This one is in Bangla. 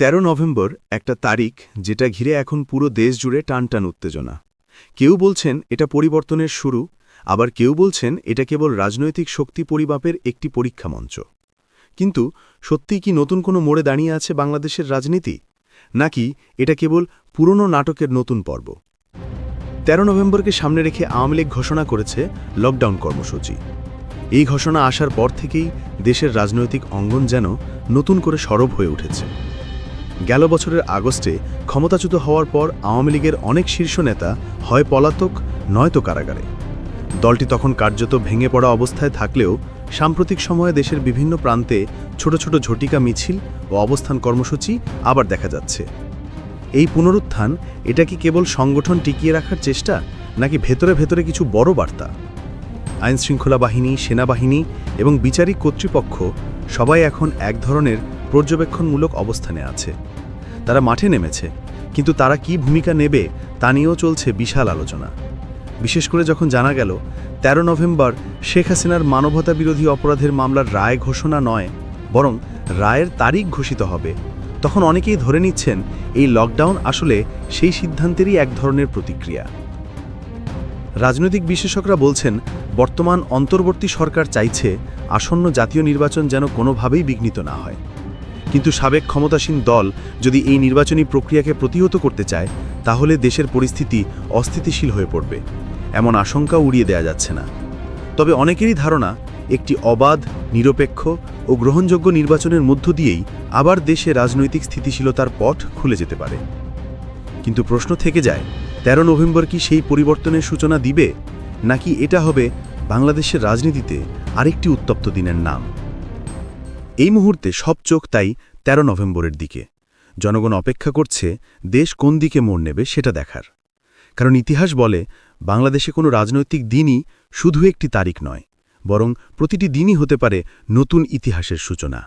তেরো নভেম্বর একটা তারিখ যেটা ঘিরে এখন পুরো দেশ জুড়ে টানটান উত্তেজনা। কেউ বলছেন এটা পরিবর্তনের শুরু, আবার কেউ বলছেন এটা কেবল রাজনৈতিক শক্তি পরিমাপের একটি পরীক্ষা মঞ্চ। কিন্তু সত্যিই কি নতুন কোনো মোড়ে দাঁড়িয়ে আছে বাংলাদেশের রাজনীতি? নাকি এটা কেবল পুরনো নাটকের নতুন পর্ব? তেরো নভেম্বরকে সামনে রেখে আওয়ামী লীগ ঘোষণা করেছে লকডাউন কর্মসূচি। এই ঘোষণা আসার পর থেকেই দেশের রাজনৈতিক অঙ্গন যেন নতুন করে সরব হয়ে উঠেছে। গেল বছরের আগস্টে ক্ষমতাচ্যুত হওয়ার পর আওয়ামী লীগের অনেক শীর্ষ নেতা হয় পলাতক, নয়তো কারাগারে। দলটি তখন কার্যত ভেঙে পড়া অবস্থায় থাকলেও সাম্প্রতিক সময়ে দেশের বিভিন্ন প্রান্তে ছোট ছোট ঝটিকা মিছিল ও অবস্থান কর্মসূচি আবার দেখা যাচ্ছে। এই পুনরুত্থান, এটা কি কেবল সংগঠন টিকিয়ে রাখার চেষ্টা, নাকি ভেতরে ভেতরে কিছু বড় বার্তা? আইনশৃঙ্খলা বাহিনী, সেনাবাহিনী এবং বিচারিক কর্তৃপক্ষ সবাই এখন এক ধরনের পর্যবেক্ষণমূলক অবস্থানে আছে। তারা মাঠে নেমেছে, কিন্তু তারা কি ভূমিকা নেবে তা নিয়েও চলছে বিশাল আলোচনা। বিশেষ করে যখন জানা গেল ১৩ নভেম্বর শেখ হাসিনার মানবতা বিরোধী অপরাধের মামলার রায় ঘোষণা নয়, বরং রায়ের তারিখ ঘোষিত হবে, তখন অনেকেই ধরে নিচ্ছেন এই লকডাউন আসলে সেই সিদ্ধান্তেরই এক ধরনের প্রতিক্রিয়া। রাজনৈতিক বিশেষজ্ঞরা বলছেন, বর্তমান অন্তর্বর্তী সরকার চাইছে আসন্ন জাতীয় নির্বাচন যেন কোনোভাবেই বিঘ্নিত না হয়। কিন্তু সাবেক ক্ষমতাসীন দল যদি এই নির্বাচনী প্রক্রিয়াকে প্রতিহত করতে চায়, তাহলে দেশের পরিস্থিতি অস্থিতিশীল হয়ে পড়বে। এমন আশঙ্কা উড়িয়ে দেয়া যাচ্ছে না। তবে অনেকেরই ধারণা, একটি অবাধ, নিরপেক্ষ ও গ্রহণযোগ্য নির্বাচনের মধ্য দিয়েই আবার দেশে রাজনৈতিক স্থিতিশীলতার পথ খুলে যেতে পারে। কিন্তু প্রশ্ন থেকে যায় ১৩ নভেম্বর কি সেই পরিবর্তনের সূচনা দিবে? নাকি এটা হবে বাংলাদেশের রাজনীতিতে আরেকটি উত্তপ্ত দিনের নাম? এই মুহূর্তে সব চোখ তাই ১৩ নভেম্বরের দিকে। জনগণ অপেক্ষা করছে দেশ কোন দিকে মোড় নেবে সেটা দেখার। কারণ ইতিহাস বলে, বাংলাদেশে কোনো রাজনৈতিক দিনই শুধু একটি তারিখ নয়, বরং প্রতিটি দিনই হতে পারে নতুন ইতিহাসের সূচনা।